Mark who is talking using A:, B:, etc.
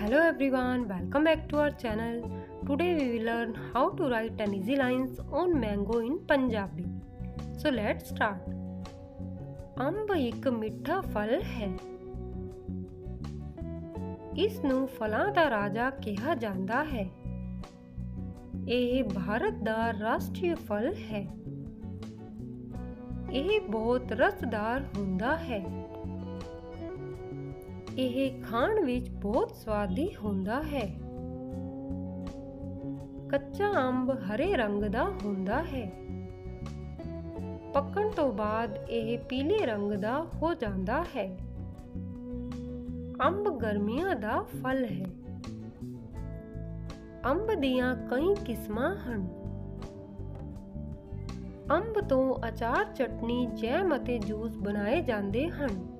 A: Hello everyone, welcome back to our channel. Today we will learn how to write 10 easy lines on mango in Punjabi. So let's start. ਅੰਬ ਇੱਕ ਮਿੱਠਾ ਫਲ ਹੈ ਇਸ ਨੂੰ ਫਲਾਂ ਦਾ ਰਾਜਾ ਕਿਹਾ ਜਾਂਦਾ ਹੈ ਇਹ ਭਾਰਤ ਦਾ ਰਾਸ਼ਟਰੀ ਫਲ ਹੈ ਇਹ ਬਹੁਤ ਰਸਦਾਰ ਹੁੰਦਾ ਹੈ ਇਹ ਖਾਣ ਵਿੱਚ ਬਹੁਤ ਸਵਾਦੀ ਹੁੰਦਾ ਹੈ। ਕੱਚਾ ਅੰਬ ਹਰੇ ਰੰਗ ਦਾ ਹੁੰਦਾ ਹੈ। ਪੱਕਣ ਤੋਂ ਬਾਅਦ ਇਹ ਪੀਲੇ ਰੰਗ ਦਾ ਹੋ ਜਾਂਦਾ ਹੈ। ਅੰਬ ਗਰਮੀਆਂ ਦਾ ਫਲ ਹੈ। ਅੰਬ ਦੀਆਂ ਕਈ ਕਿਸਮਾਂ ਹਨ। ਅੰਬ ਤੋਂ ਅਚਾਰ, ਚਟਨੀ, ਜੈਮ ਅਤੇ ਜੂਸ ਬਣਾਏ ਜਾਂਦੇ ਹਨ।